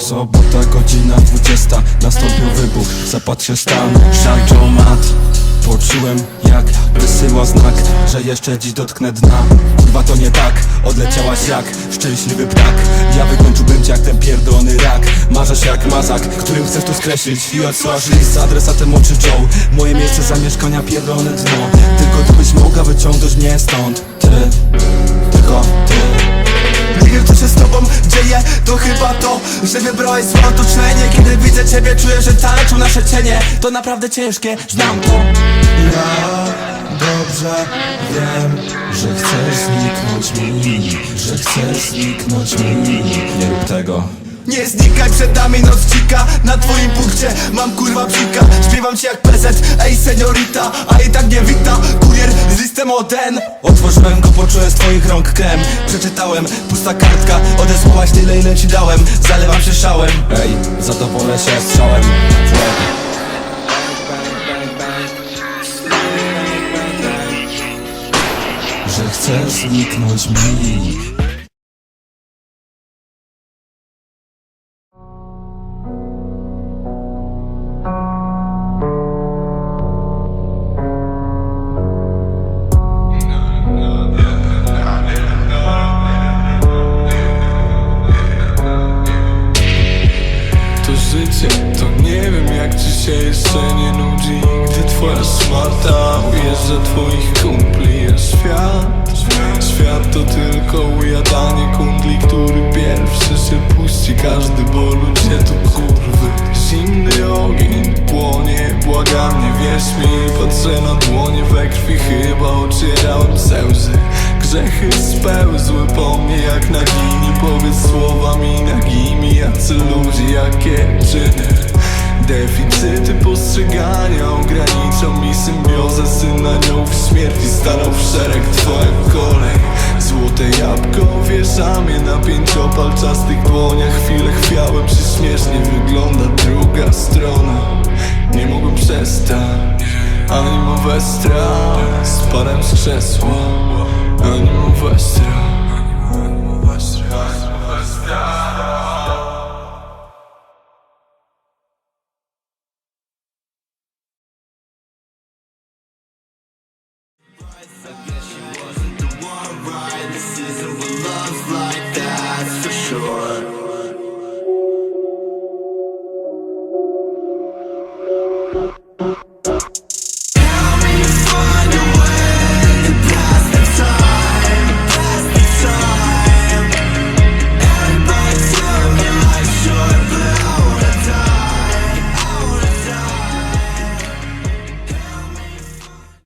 Sobota godzina 20 Nastąpił wybuch, zapatrzę stan Szarczo mat. Poczułem jak wysyła znak Że jeszcze dziś dotknę dna. Kurwa to nie tak, odleciałaś jak Szczęśliwy ptak. Ja wykończyłbym cię jak ten pierdolony rak. Marzesz jak mazak, którym chcesz tu skreślić I odsyłasz list z adresatem oczy Joe. Moje miejsce zamieszkania pierdolone dno. Tylko ty byś mogła wyciągnąć mnie stąd. Ty, tylko ty Że wybrałeś złe otoczenie Kiedy widzę ciebie czuję, że taleczą nasze cienie. To naprawdę ciężkie, znam to. Ja dobrze wiem, że chcesz zniknąć mi Że chcesz zniknąć mi. Nie rób tego Nie znikaj przed nami noc dzika. Na twoim punkcie mam kurwa bzika Śpiewam ci jak PZ, ej seniorita. A i tak nie wita, kurier z listem ODN Otworzyłem go, poczułem z twoich rąk krem. Przeczytałem, pusta kartka. Odesłałaś tyle ile ci dałem. Zalewam się szałem. Ej, zadowolę się strzałem Że chcesz zniknąć mi to nie wiem jak ci się jeszcze nie nudzi Gdy twoja smarta ujeżdża twoich kumpli. A świat, świat to tylko ujadanie kundli Który pierwszy się puści, każdy bo ludzie to kurwy. Zimny ogień płonie, błagam nie wierz mi Patrzę na dłonie we krwi, chyba ocierałem ze łzy Grzechy spełzły po mnie jak nagini Powiedz słowami nagimi, jacy ludzie, jakie czyny. Deficyty postrzegania ograniczą mi symbiozę Syn aniołów śmierci stanął w szereg twoja kolej. Złote jabłko wiesza mnie na pięciopalczastych dłoniach Chwilę chwiałem, czy śmiesznie wygląda druga strona. Nie mogłem przestać, Animo we strach Spadłem z krzesła Animo we strach Sure.